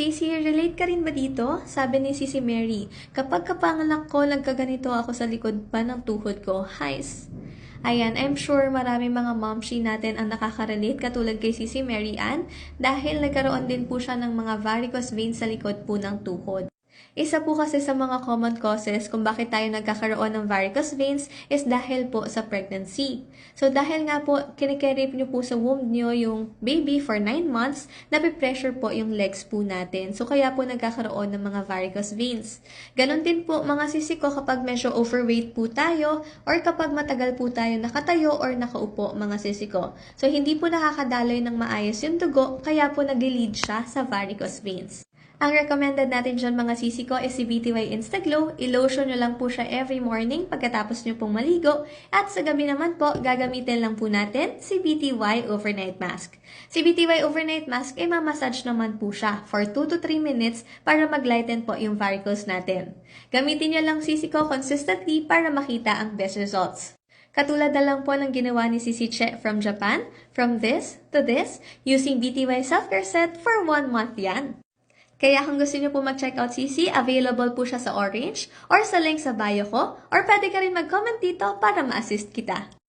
Sisi, relate ka rin ba dito? Sabi ni Sisi Mary, kapag kapanganak ko, nagkaganito ako sa likod pa ng tuhod ko. Highs. Ayan, I'm sure marami mga momshi natin ang nakaka-relate katulad kay Sisi Mary Ann dahil nagkaroon din po siya ng mga varicose veins sa likod po ng tuhod. Isa po kasi sa mga common causes kung bakit tayo nagkakaroon ng varicose veins is dahil po sa pregnancy. So dahil nga po kinikerip nyo po sa womb nyo yung baby for 9 months, napipressure po yung legs po natin. So kaya po nagkakaroon ng mga varicose veins. Ganon din po mga sisiko kapag medyo overweight po tayo or kapag matagal po tayo nakatayo or nakaupo mga sisiko. So hindi po nakakadaloy ng maayos yung dugo kaya po nag-lead siya sa varicose veins. Ang recommended natin dyan mga sisi ko is si BTY Instaglow. I-lotion nyo lang po siya every morning pagkatapos nyo pong maligo. At sa gabi naman po, gagamitin lang po natin si BTY Overnight Mask. Si BTY Overnight Mask ay mamassage naman po siya for 2 to 3 minutes para mag-lighten po yung varicose natin. Gamitin nyo lang sisi ko consistently para makita ang best results. Katulad na lang po ng ginawa ni Sisi Che from Japan, from this to this, using BTY Self-Care Set for 1 month yan. Kaya kung gusto niyo po mag-check out CC, available po siya sa Orange or sa link sa bio ko or pwede ka rin mag-comment dito para ma-assist kita.